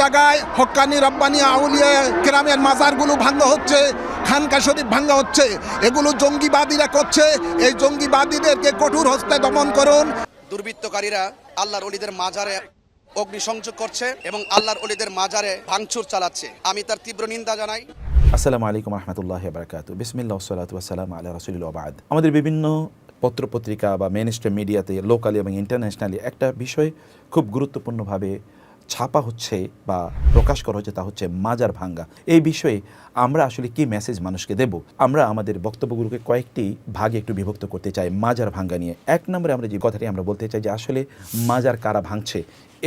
জায়গায় হক্কানি রব্বানি আউলিয়া গ্রামের মাজারগুলো ভাঙ্গা হচ্ছে খানকা শরীফ ভাঙ্গা হচ্ছে এগুলো জঙ্গিবাদীরা করছে। এই জঙ্গিবাদীদেরকে কঠোর হস্তে দমন করুন। দুর্বৃত্তকারীরা আল্লাহর অলিদের মাজারে অগ্নিসংযোগ করছে এবং আল্লাহর অলিদের মাজারে ভাঙচুর চালাচ্ছে। আমি তার তীব্র নিন্দা জানাই। আসসালামু আলাইকুম রহমতুল্লাহ বারকাত বিসমিল্লা সালাতু আসসালাম আল্লাহ রসুলিল আবাদ আমাদের বিভিন্ন পত্রপত্রিকা বা মেন স্ট্রিম মিডিয়াতে লোকালি এবং ইন্টারন্যাশনালি একটা বিষয় খুব গুরুত্বপূর্ণভাবে ছাপা হচ্ছে বা প্রকাশ করা হচ্ছে তা হচ্ছে মাজার ভাঙ্গা। এই বিষয়ে আমরা আসলে কি মেসেজ মানুষকে দেব? আমরা আমাদের বক্তব্যগুলোকে কয়েকটি ভাগে একটু বিভক্ত করতে চাই মাজার ভাঙ্গা নিয়ে। এক নম্বরে আমরা যে কথাটি আমরা বলতে চাই যে আসলে মাজার কারা ভাঙছে,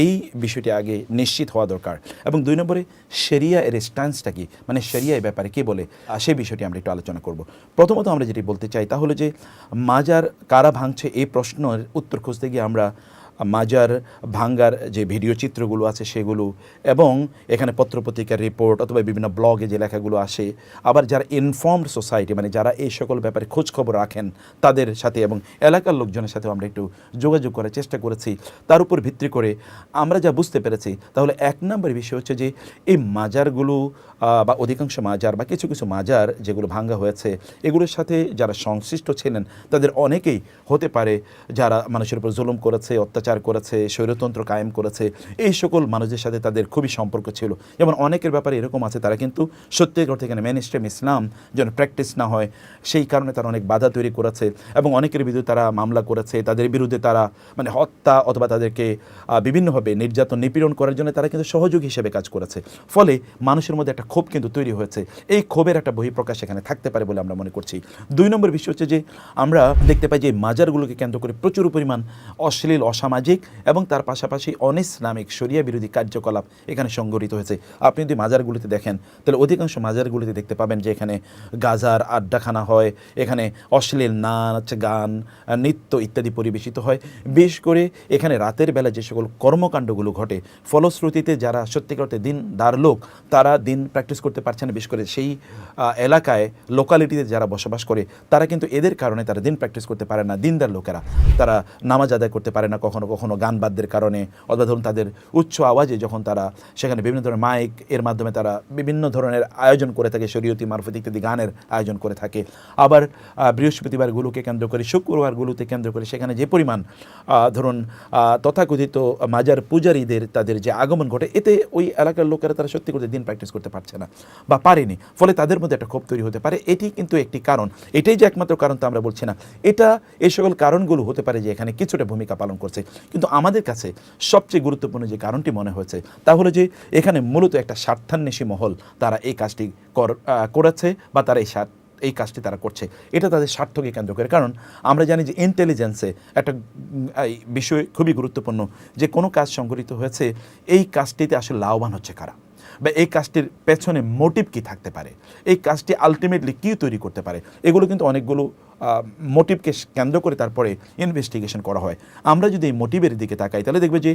এই বিষয়টি আগে নিশ্চিত হওয়া দরকার। এবং দুই নম্বরে সেরিয়া এর স্ট্যান্সটা কি মানে শরিয়া এই ব্যাপারে কে বলে সেই বিষয়টি আমরা একটু আলোচনা করব। প্রথমত আমরা যেটি বলতে চাই তা হলো যে মাজার কারা ভাঙছে এই প্রশ্নের উত্তর খুঁজতে গিয়ে আমরা মাজার ভাঙ্গার যে ভিডিও চিত্রগুলো আছে সেগুলো, এবং এখানে পত্রপত্রিকার রিপোর্ট অথবা বিভিন্ন ব্লগে যে লেখাগুলো আসে, আবার যারা ইনফর্মড সোসাইটি মানে যারা এই সকল ব্যাপারে খোঁজখবর রাখেন তাদের সাথে এবং এলাকার লোকজনের সাথেও আমরা একটু যোগাযোগ করার চেষ্টা করেছি। তার উপর ভিত্তি করে আমরা যা বুঝতে পেরেছি, তাহলে এক নম্বর বিষয় হচ্ছে যে এই মাজারগুলো বা অধিকাংশ মাজার বা কিছু কিছু মাজার যেগুলো ভাঙ্গা হয়েছে, এগুলোর সাথে যারা সংশ্লিষ্ট ছিলেন, তাদের অনেকেই হতে পারে যারা মানুষের উপর জুলুম করেছে, অত্যাচার করেছে, স্বৈরতন্ত্র কায়েম করেছে, এই সকল মানুষের সাথে তাদের খুবই সম্পর্ক ছিল। যেমন অনেকের ব্যাপারে এরকম আছে, তারা কিন্তু সত্যিকার অর্থে এখানে মেন স্ট্রিম ইসলাম যেন প্র্যাকটিস না হয়, সেই কারণে তারা অনেক বাধা তৈরি করেছে এবং অনেকের বিরুদ্ধে তারা মামলা করেছে, তাদের বিরুদ্ধে তারা মানে হত্যা অথবা তাদেরকে বিভিন্নভাবে নির্যাতন, নিপীড়ন করার জন্য তারা কিন্তু সহযোগী হিসেবে কাজ করেছে। ফলে মানুষের মধ্যে একটা ক্ষোভ কিন্তু তৈরি হয়েছে। এই ক্ষোভের একটা বহিঃপ্রকাশ এখানে থাকতে পারে বলে আমরা মনে করছি। দুই নম্বর বিষয় হচ্ছে যে আমরা দেখতে পাই যে মাজারগুলোকে কেন্দ্র করে প্রচুর পরিমাণ অশ্লীল অসামাজিক এবং তার পাশাপাশি অনিসলামিক শরিয়া বিরোধী কার্যকলাপ এখানে সংগঠিত হয়েছে। আপনি যদি মাজারগুলিতে দেখেন, তাহলে অধিকাংশ মাজারগুলিতে দেখতে পাবেন যে এখানে গাজার আড্ডাখানা হয়, এখানে অশ্লীল নাচ, গান, নৃত্য ইত্যাদি পরিবেশিত হয়। বিশেষ করে এখানে রাতের বেলা যে সকল কর্মকাণ্ডগুলো ঘটে, ফলশ্রুতিতে যারা সত্যিকার অর্থে দিনদার লোক, তারা দিন প্র্যাকটিস করতে পারছে না। বিশেষ করে সেই এলাকায় লোকালিটিতে যারা বসবাস করে, তারা কিন্তু এদের কারণে তারা দিন প্র্যাকটিস করতে পারে না, দিনদার লোকেরা। তারা নামাজ আদায় করতে পারে না কখনো। কখনো কখনো গান বাদ্যের কারণে, অথবা ধরুন তাদের উচ্চ আওয়াজে যখন তারা সেখানে বিভিন্ন ধরনের মাইক এর মাধ্যমে তারা বিভিন্ন ধরনের আয়োজন করে থাকে, শরীয়তি মারফত ইত্যাদি গানের আয়োজন করে থাকে। আবার বৃহস্পতিবারগুলোকে কেন্দ্র করে, শুক্রবারগুলোতে কেন্দ্র করে সেখানে যে পরিমাণ ধরুন তথাকথিত মাজার পূজারীদের তাদের যে আগমন ঘটে, এতে ওই এলাকার লোকেরা তারা সত্যি করতে দিন প্র্যাকটিস করতে পারছে না বা পারেনি। ফলে তাদের মধ্যে একটা ক্ষোভ তৈরি হতে পারে। এটি কিন্তু একটি কারণ। এটাই যে একমাত্র কারণ তো আমরা বলছি না। এটা এই সকল কারণগুলো হতে পারে যে এখানে কিছুটা ভূমিকা পালন করছে। কিন্তু আমাদের কাছে সবচেয়ে গুরুত্বপূর্ণ যে কারণটি মনে হয়েছে, তা হলো যে এখানে মূলত একটা স্বার্থান্বেষী মহল তারা এই কাজটি কর- করেছে বা তারা এই স্বার্থ, এই কাজটি তারা করছে। এটা তাদের স্বার্থকে কেন্দ্র করে। কারণ আমরা জানি যে ইন্টেলিজেন্সে একটা বিষয় খুবই গুরুত্বপূর্ণ যে কোনো কাজ সংগঠিত হয়েছে, এই কাজটিতে আসলে লাভবান হচ্ছে কারা? বা এই কাজটির পেছনে মোটিভ কি থাকতে পারে? এই কাজটি আলটিমেটলি কী তৈরি করতে পারে? এগুলো কিন্তু অনেকগুলো মোটিভকে কেন্দ্র করে তারপরে ইনভেস্টিগেশন করা হয়। আমরা যদি এই মোটিভের দিকে তাকাই, তাহলে দেখবে যে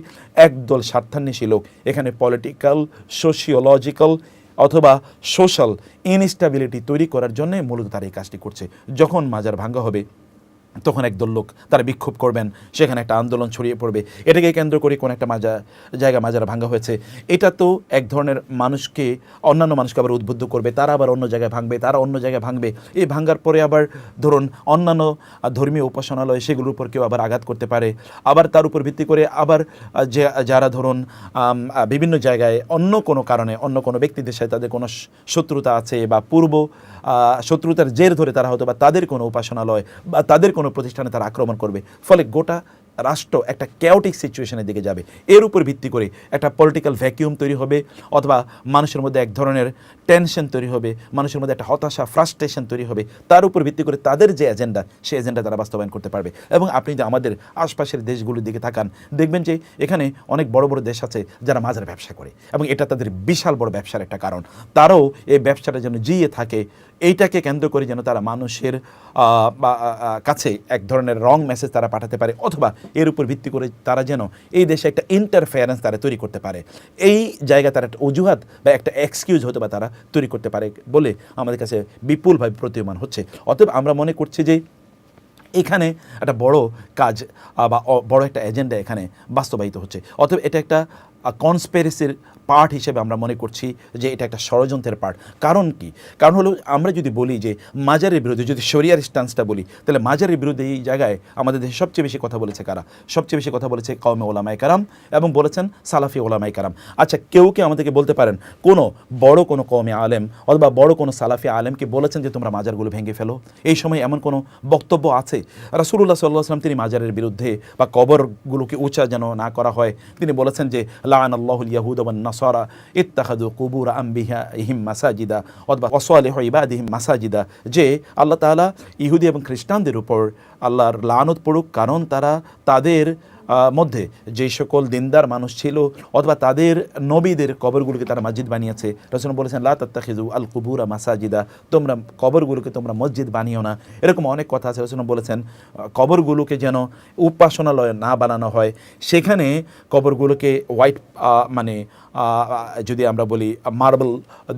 একদল স্বার্থান্বেষী লোক, এখানে পলিটিক্যাল সোশিওলজিক্যাল অথবা সোশ্যাল ইনস্টাবিলিটি তৈরি করার জন্যই মূলত তারা এই কাজটি করছে। যখন মাজার ভাঙ্গা হবে তখন একদল লোক তারা বিক্ষোভ করবেন। সেখানে একটা আন্দোলন ছড়িয়ে পড়বে। এটাকে কেন্দ্র করে কোন একটা মাজা, জায়গা মাজারা ভাঙ্গা হয়েছে। এটা তো এক ধরনের মানুষকে, অন্যান্য মানুষকে আবার উদ্বুদ্ধ করবে। তারা আবার অন্য জায়গায় ভাঙবে, তারা অন্য জায়গায় ভাঙবে। এই ভাঙ্গার পরে আবার ধরুন অন্যান্য ধর্মীয় উপাসনালয় সেগুলোর উপর কেউ আবার আঘাত করতে পারে। আবার তার উপর ভিত্তি করে আবার যে, যারা ধরুন বিভিন্ন জায়গায় অন্য কোনো কারণে অন্য কোনো ব্যক্তিদের সাথে তাদের কোনো শত্রুতা আছে বা পূর্ব শত্রুতার জের ধরে তারা হয়তো বা তাদের কোনো উপাসনালয় বা তাদের কোনো প্রতিষ্ঠানে তারা আক্রমণ করবে। ফলে গোটা রাষ্ট্র একটা ক্যাওটিক সিচুয়েশনের দিকে যাবে। এর উপর ভিত্তি করে একটা পলিটিক্যাল ভ্যাকিউম তৈরি হবে, অথবা মানুষের মধ্যে এক ধরনের টেনশন তৈরি হবে, মানুষের মধ্যে একটা হতাশা ফ্রাস্ট্রেশন তৈরি হবে। তার উপর ভিত্তি করে তাদের যে এজেন্ডা সেই এজেন্ডা তারা বাস্তবায়ন করতে পারবে। এবং আপনি যদি আমাদের আশপাশের দেশগুলোর দিকে তাকান, দেখবেন যে এখানে অনেক বড় বড় দেশ আছে যারা মাজার ব্যবসা করে। এবং এটা তাদের বিশাল বড় ব্যবসার একটা কারণ। তারাও এই ব্যবসাটা যেন জিয়ে থাকে, এইটাকে কেন্দ্র করে যেন তারা মানুষের কাছে এক ধরনের রং মেসেজ তারা পাঠাতে পারে, অথবা এর উপর ভিত্তি করে তারা যেন এই দেশে একটা ইন্টারফেয়ারেন্স তারা তৈরি করতে পারে। এই জায়গা তারা একটা অজুহাত বা একটা এক্সকিউজ হতে বা তারা তৈরি করতে পারে বলে আমাদের কাছে বিপুলভাবে প্রতীয়মান হচ্ছে। অতএব আমরা মনে করছি যে এখানে একটা বড় কাজ বা বড় একটা এজেন্ডা এখানে বাস্তবায়িত হচ্ছে। অতএব এটা একটা কনস্পেরেসির পার্ট হিসেবে আমরা মনে করছি যে এটা একটা ষড়যন্ত্রের পার্ট কারণ কি? কারণ হলো আমরা যদি বলি যে মাজারের বিরুদ্ধে, যদি শরিয়ার স্টান্সটা বলি, তাহলে মাজারের বিরুদ্ধে এই জায়গায় আমাদের দেশে সবচেয়ে বেশি কথা বলেছে কারা? সবচেয়ে বেশি কথা বলেছে কওমে ওলামাই কারাম এবং বলেছেন সালাফি ওলামাই কারাম। আচ্ছা কেউ কি আমাদেরকে বলতে পারেন, কোনো বড় কোনো কওমে আলেম অথবা বড় কোনো সালাফি আলেমকে বলেছেন যে তোমরা মাজারগুলো ভেঙে ফেলো? এই সময় এমন কোনো বক্তব্য আছে? রাসুল্লাহ সাল্লাহ আসলাম তিনি মাজারের বিরুদ্ধে বা কবরগুলোকে উঁচা যেন না করা হয়, তিনি বলেছেন যে লান আল্লাহুল ইয়াহুদ ওয়ান নাসারা ইত্তাখাদু কুবুর আম্বিহা ইহিম মাসাজিদা অথবা অসওয়ালিহ ইবাদিহিম মাসাজিদা যে আল্লাহ তাআলা ইহুদি এবং খ্রিস্টানদের উপর আল্লাহর লানত পড়ুক কারণ তারা তাদের আহ, মধ্যে যেই সকল দিনদার মানুষ ছিল অথবা তাদের নবীদের কবরগুলোকে তারা মসজিদ বানিয়েছে রসুন বলেছেন, লা তাত্তাখিজু আল কুবুরা মাসাজিদা তোমরা কবরগুলোকে তোমরা মসজিদ বানিও না। এরকম অনেক কথা আছে রসুন বলেছেন, কবরগুলোকে যেন উপাসনালয় না বানানো হয়। সেখানে কবরগুলোকে হোয়াইট মানে যদি আমরা বলি, মার্বেল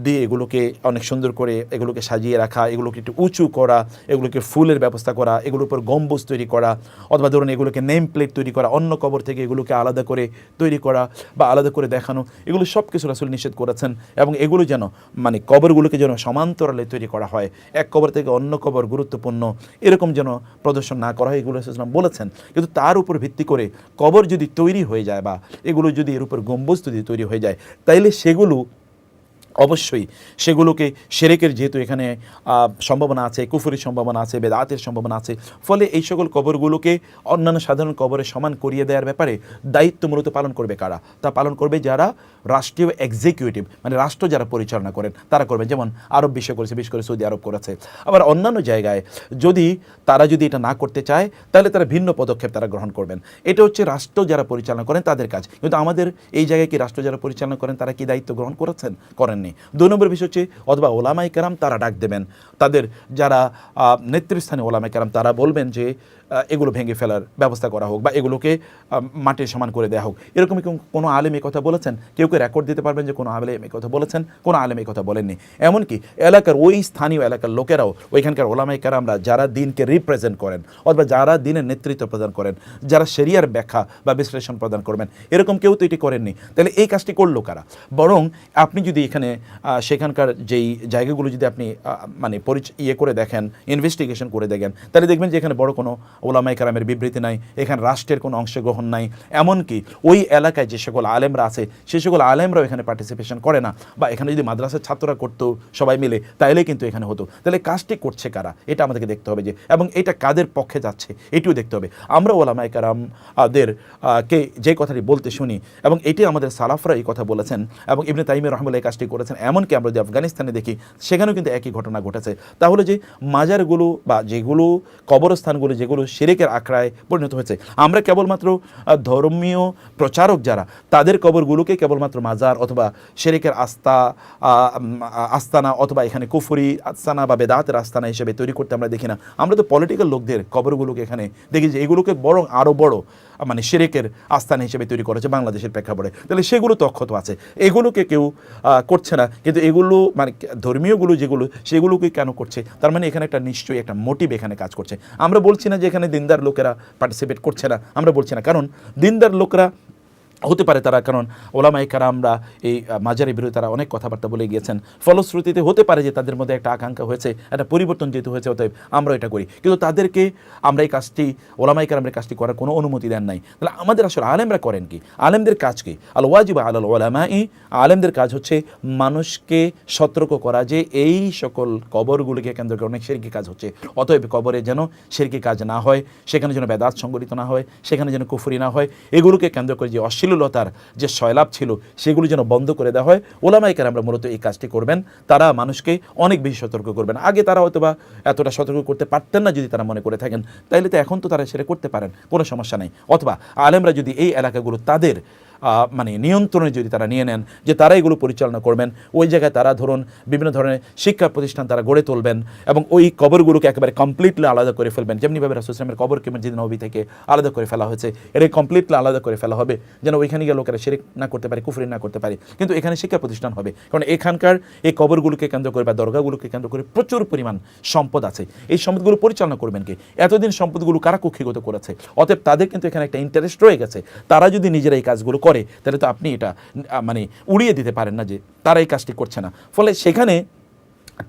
দিয়ে এগুলোকে অনেক সুন্দর করে এগুলোকে সাজিয়ে রাখা, এগুলোকে একটু উঁচু করা, এগুলোকে ফুলের ব্যবস্থা করা, এগুলোর উপর গম্বুজ তৈরি করা, অথবা ধরুন এগুলোকে নেম প্লেট তৈরি করা অন্য কবর থেকে এগুলোকে আলাদা করে তৈরি করা বা আলাদা করে দেখানো, এগুলো সব কিছু রাসুল নিষেধ করেছেন এবং এগুলো যেন মানে কবরগুলোকে যেন সমান্তরালে তৈরি করা হয়, এক কবর থেকে অন্য কবর গুরুত্বপূর্ণ, এরকম যেন প্রদর্শন না করা হয়, এগুলো রাসূল বলেছেন। কিন্তু তার উপর ভিত্তি করে কবর যদি তৈরি হয়ে যায় বা এগুলো যদি এর উপর গম্বুজ যদি তৈরি হয়ে যায়, তাইলে সেগুলো অবশ্যই সেগুলোকে সেরেকের যেহেতু এখানে সম্ভাবনা আছে, কুফুরির সম্ভাবনা আছে, বেদাতের সম্ভাবনা আছে, ফলে এই সকল কবরগুলোকে অন্যান্য সাধারণ কবরের সমান করিয়ে দেওয়ার ব্যাপারে দায়িত্ব মূলত পালন করবে কারা? তা পালন করবে যারা রাষ্ট্রীয় এক্সিকিউটিভ মানে রাষ্ট্র যারা পরিচালনা করেন, তারা করবেন যেমন আরব বিশ্ব করেছে, বিশেষ করে সৌদি আরব করেছে। আবার অন্যান্য জায়গায় যদি তারা যদি এটা না করতে চায়, তাহলে তারা ভিন্ন পদক্ষেপ তারা গ্রহণ করবেন। এটা হচ্ছে রাষ্ট্র যারা পরিচালনা করেন, তাদের কাজ। কিন্তু আমাদের এই জায়গায় কি রাষ্ট্র যারা পরিচালনা করেন, তারা কি দায়িত্ব গ্রহণ করেছেন? করেননি দু নম্বর বিষয় হচ্ছে, অথবা ওলামাই কারাম তারা ডাক দেবেন। তাদের যারা নেতৃস্থানে নেতৃস্থানীয় ওলামাই কারাম তারা বলবেন যে এগুলো ভেঙে ফেলার ব্যবস্থা করা হোক বা এগুলোকে মাটির সমান করে দেওয়া হোক। এরকম কোনো আলেম এই কথা বলেছেন? কেউ কেউ রেকর্ড দিতে পারবেন যে কোনো আলেম এই কথা বলেছেন? কোনো আলেম এই কথা বলেননি। এমনকি এলাকার ওই স্থানীয় এলাকার লোকেরাও, ওইখানকার ওলামাই কারামরা যারা দিনকে রিপ্রেজেন্ট করেন অথবা যারা দিনের নেতৃত্ব প্রদান করেন, যারা সেরিয়ার ব্যাখ্যা বা বিশ্লেষণ প্রদান করবেন, এরকম কেউ তো এটি করেননি। তাহলে এই কাজটি করল কারা? বরং আপনি যদি এখানে সেখানকার যেই জায়গাগুলো যদি আপনি মানে পরিচ- ইয়ে করে দেখেন ইনভেস্টিগেশন করে দেখেন, তাহলে দেখবেন যে এখানে বড় কোনো ওলামাই কারামের বিবৃতি নাই, এখানে রাষ্ট্রের কোনো অংশগ্রহণ নাই। এমনকি ওই এলাকায় যে সকল আলেমরা আছে, সে সকল আলেমরাও এখানে পার্টিসিপেশন করে না। বা এখানে যদি মাদ্রাসার ছাত্ররা করতো সবাই মিলে, তাইলে কিন্তু এখানে হতো। তাহলে কাজটি করছে কারা? এটা আমাদেরকে দেখতে হবে যে, এবং এটা কাদের পক্ষে যাচ্ছে? এটিও দেখতে হবে। আমরা ওলামাই কারামদের কে যে কথাটি বলতে শুনি, এবং এটি আমাদের সালাফরা এই কথা বলেছেন, এবং ইবনে তাইমের রহমুল্লাহ এই কাজটি করেছেন, এমনকি আমরা যদি আফগানিস্তানে দেখি, সেখানেও কিন্তু একই ঘটনা ঘটেছে। তাহলে যে মাজারগুলো বা যেগুলো কবরস্থানগুলো, যেগুলো শিরেকের আখড়ায় পরিণত হয়েছে। আমরা কেবলমাত্র ধর্মীয় প্রচারক যারা, তাদের কবরগুলোকে কেবলমাত্র মাজার অথবা শেরেকের আস্থা আস্তানা অথবা এখানে কুফুরি আস্তানা বা বেদাতের আস্তানা হিসেবে তৈরি করতে আমরা দেখি না। আমরা তো পলিটিক্যাল লোকদের কবরগুলোকে এখানে দেখি যে এগুলোকে বরং আরও বড় মানে শিরেকের আস্থানা হিসেবে তৈরি করেছে বাংলাদেশের প্রেক্ষাপটে। তাহলে সেগুলো তো অক্ষত আছে। এগুলোকে কেউ করছে না। কিন্তু এগুলো মানে ধর্মীয়গুলো যেগুলো, সেগুলোকে কেন করছে? তার মানে এখানে একটা নিশ্চয়ই একটা মোটিভ এখানে কাজ করছে। আমরা বলছি না যে এখানে দিনদার লোকেরা পার্টিসিপেট করছে না আমরা বলছি না। কারণ দিনদার লোকরা হতে পারে তারা, কারণ ওলামাই কারামরা এই মাজারের বিরুদ্ধে তারা অনেক কথাবার্তা বলে গিয়েছেন। ফলশ্রুতিতে হতে পারে যে তাদের মধ্যে একটা আকাঙ্ক্ষা হয়েছে, একটা পরিবর্তন যেহেতু হয়েছে, অতএব আমরা এটা করি। কিন্তু তাদেরকে আমরা এই কাজটি ওলামাই কারামের কাজটি করার কোনো অনুমতি দেন নাই। তাহলে আমাদের আসলে আলেমরা করেন কি? আলেমদের কাজ কি? আল ওয়াজিব আল ওলামাই, আলেমদের কাজ হচ্ছে মানুষকে সতর্ক করা যে এই সকল কবরগুলিকে কেন্দ্র করে অনেক সেরকি কাজ হচ্ছে। অতএব কবরে যেন সেরকি কাজ না হয়, সেখানে যেন বেদাত সংগঠিত না হয়, সেখানে যেন কুফুরি না হয়, এগুলোকে কেন্দ্র করে যে অশ্লীলতার যে সয়লাভ ছিল, সেগুলি যেন বন্ধ করে দেওয়া হয়। ওলামাইকার আমরা মূলত এই কাজটি করবেন। তারা মানুষকে অনেক বেশি সতর্ক করবেন। আগে তারা হয়তো বা এতটা সতর্ক করতে পারতেন না যদি তারা মনে করে থাকেন। তাইলে তো এখন তো তারা সেটা করতে পারেন, কোনো সমস্যা নেই। অথবা আলেমরা যদি এই এলাকাগুলো তাদের মানে নিয়ন্ত্রণে যদি তারা নিয়ে নেন যে তারা এগুলো পরিচালনা করবেন, ওই জায়গায় তারা ধরুন বিভিন্ন ধরনের শিক্ষা প্রতিষ্ঠান তারা গড়ে তুলবেন এবং ওই কবরগুলোকে একেবারে কমপ্লিটলি আলাদা করে ফেলবেন। যেমনিভাবে রাসুসলামের কবরকে মসজিদ নবী থেকে আলাদা করে ফেলা হয়েছে। এটা কমপ্লিটলি আলাদা করে ফেলা হবে, যেন ওইখানে গিয়ে লোকেরা শিরিক না করতে পারে, কুফরি না করতে পারে। কিন্তু এখানে শিক্ষা প্রতিষ্ঠান হবে। কারণ এখানকার এই কবরগুলোকে কেন্দ্র করে বা দরগাগুলোকে কেন্দ্র করে প্রচুর পরিমাণ সম্পদ আছে। এই সম্পদগুলো পরিচালনা করবেন কি? এতদিন সম্পদগুলো কারা কুক্ষিগত করেছে? অতএব তাদের কিন্তু এখানে একটা ইন্টারেস্ট রয়ে গেছে। তারা যদি নিজেরা এই কাজগুলো করে তাহলে তো আপনি এটা মানে উড়িয়ে দিতে পারেন না যে তারা এই কাজটি করছে না। ফলে সেখানে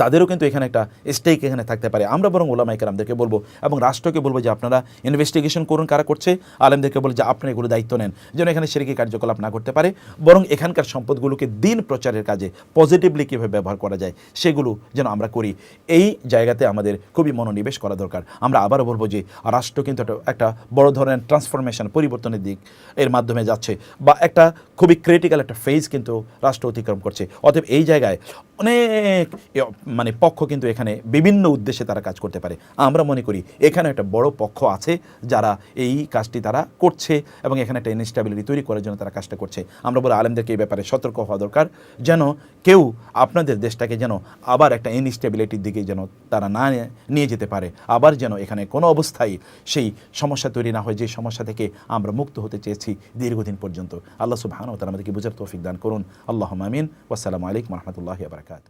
তাদেরও কিন্তু এখানে একটা স্টেক এখানে থাকতে পারে। আমরা বরং ওলামা আমাদেরকে বলব এবং রাষ্ট্রকে বলব যে আপনারা ইনভেস্টিগেশন করুন কারা করছে, আলেমদেরকে বলব যে আপনারা এগুলো দায়িত্ব নেন, যেন এখানে সেরেকি কার্যকলাপ না করতে পারে। বরং এখানকার সম্পদগুলোকে দিন প্রচারের কাজে পজিটিভলি কীভাবে ব্যবহার করা যায়, সেগুলো যেন আমরা করি। এই জায়গাতে আমাদের খুবই মনোনিবেশ করা দরকার। আমরা আবারও বলব যে রাষ্ট্র কিন্তু একটা বড় ধরনের ট্রান্সফরমেশন পরিবর্তনের দিক এর মাধ্যমে যাচ্ছে বা একটা খুবই ক্রিটিক্যাল একটা ফেজ কিন্তু রাষ্ট্র অতিক্রম করছে। অতএব এই জায়গায় অনেক মানে পক্ষ কিন্তু এখানে বিভিন্ন উদ্দেশ্যে তারা কাজ করতে পারে। আমরা মনে করি এখানে একটা বড় পক্ষ আছে যারা এই কাজটি তারা করছে এবং এখানে একটা ইনস্টেবিলিটি তৈরি করার জন্য তারা কাজটা করছে। আমরা বলে আলেমদেরকে এই ব্যাপারে সতর্ক হওয়া দরকার, যেন কেউ আপনাদের দেশটাকে যেন আবার একটা ইনস্টেবিলিটির দিকে যেন তারা না নিয়ে যেতে পারে। আবার যেন এখানে কোনো অবস্থায় সেই সমস্যা তৈরি না হয়, যে সমস্যা থেকে আমরা মুক্ত হতে চেয়েছি দীর্ঘদিন পর্যন্ত। আল্লাহ সুবহানাহু ওয়া তাআলা আমাদেরকে বুঝার তৌফিক দান করুন। আল্লাহ আমিন। ওয়াসসালামু আলাইকুম রহমতুল্লাহ বারকাত